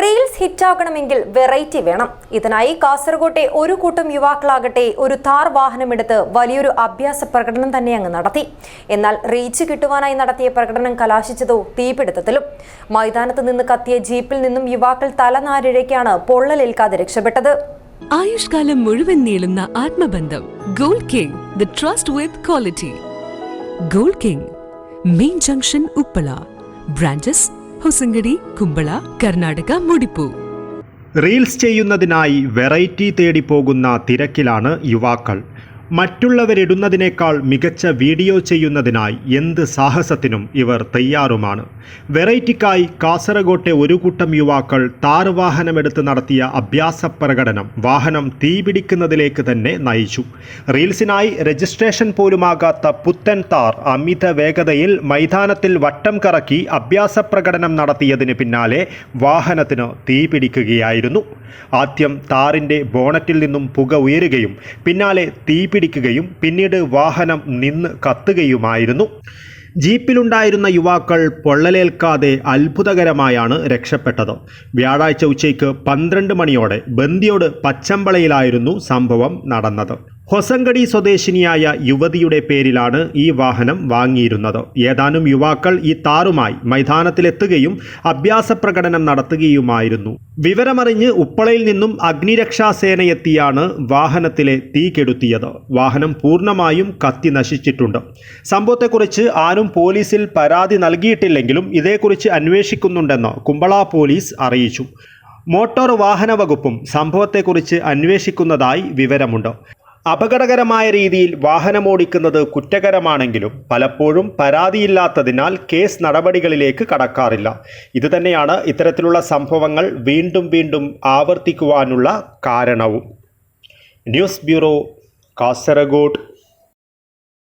Reels ഹിറ്റാകണമെങ്കിൽ variety വേണം. ഇതിനായി കാസർകോട്ടെ ഒരു കൂട്ടം യുവാക്കളാകട്ടെ ഒരു താർ വാഹനമെടുത്ത് വലിയൊരു അഭ്യാസ പ്രകടനം തന്നെ അങ്ങ് നടത്തി. എന്നാൽ റീച്ച് കിട്ടുവാനായി നടത്തിയ പ്രകടനം കലാശിച്ചതോ തീപിടുത്തത്തിലും. മൈതാനത്ത് നിന്ന് കത്തിയ ജീപ്പിൽ നിന്നും യുവാക്കൾ തലനാരിഴയ്ക്കാണ് പൊള്ളലേൽക്കാതെ രക്ഷപ്പെട്ടത്. ആയുഷ്കാലം മുഴുവൻ നീളുന്ന ആത്മബന്ധം. Gold king the trust with quality. Gold king main junction Uppala. Branches Hosangadi Kumbla Karnataka Mudipu. Reels ചെയ്യുന്നതിനായി വെറൈറ്റി തേടി പോകുന്ന തിരക്കിലാണ് യുവാക്കൾ. മറ്റുള്ളവരിടുന്നതിനേക്കാൾ മികച്ച വീഡിയോ ചെയ്യുന്നതിനായി എന്ത് സാഹസത്തിനും ഇവർ തയ്യാറുമാണ്. വെറൈറ്റിക്കായി കാസർഗോട്ടെ ഒരു കൂട്ടം യുവാക്കൾ താറുവാഹനമെടുത്ത് നടത്തിയ അഭ്യാസ പ്രകടനം വാഹനം തീപിടിക്കുന്നതിലേക്ക് തന്നെ നയിച്ചു. റീൽസിനായി രജിസ്ട്രേഷൻ പോലുമാകാത്ത പുത്തൻ താർ അമിത വേഗതയിൽ മൈതാനത്തിൽ വട്ടം കറക്കി അഭ്യാസ പ്രകടനം നടത്തിയതിന് പിന്നാലെ വാഹനത്തിന് തീപിടിക്കുകയായിരുന്നു. ആദ്യം താറിന്റെ ബോണറ്റിൽ നിന്നും പുക ഉയരുകയും പിന്നാലെ തീപിടിക്കുകയും പിന്നീട് വാഹനം നിന്ന് കത്തുകയുമായിരുന്നു. ജീപ്പിലുണ്ടായിരുന്ന യുവാക്കൾ പൊള്ളലേൽക്കാതെ അത്ഭുതകരമായാണ് രക്ഷപ്പെട്ടത്. വ്യാഴാഴ്ച ഉച്ചയ്ക്ക് പന്ത്രണ്ട് മണിയോടെ ബന്ദിയോട് പച്ചമ്പളയിലായിരുന്നു സംഭവം നടന്നത്. ഹൊസങ്കടി സ്വദേശിനിയായ യുവതിയുടെ പേരിലാണ് ഈ വാഹനം വാങ്ങിയിരുന്നത്. ഏതാനും യുവാക്കൾ ഈ താറുമായി മൈതാനത്തിലെത്തുകയും അഭ്യാസ പ്രകടനം നടത്തുകയുമായിരുന്നു. വിവരമറിഞ്ഞ് ഉപ്പളയിൽ നിന്നും അഗ്നിരക്ഷാസേനയെത്തിയാണ് വാഹനത്തിലെ തീ കെടുത്തിയത്. വാഹനം പൂർണമായും കത്തി നശിച്ചിട്ടുണ്ട്. സംഭവത്തെക്കുറിച്ച് ആരും പോലീസിൽ പരാതി നൽകിയിട്ടില്ലെങ്കിലും ഇതേക്കുറിച്ച് അന്വേഷിക്കുന്നുണ്ടെന്ന് കുമ്പള പോലീസ് അറിയിച്ചു. മോട്ടോർ വാഹന വകുപ്പും സംഭവത്തെക്കുറിച്ച് അന്വേഷിക്കുന്നതായി വിവരമുണ്ട്. അപകടകരമായ രീതിയിൽ വാഹനമോടിക്കുന്നത് കുറ്റകരമാണെങ്കിലും പലപ്പോഴും പരാതിയില്ലാത്തതിനാൽ കേസ് നടപടികളിലേക്ക് കടക്കാറില്ല. ഇതുതന്നെയാണ് ഇത്തരത്തിലുള്ള സംഭവങ്ങൾ വീണ്ടും വീണ്ടും ആവർത്തിക്കുവാനുള്ള കാരണവും. News bureau Kasaragod.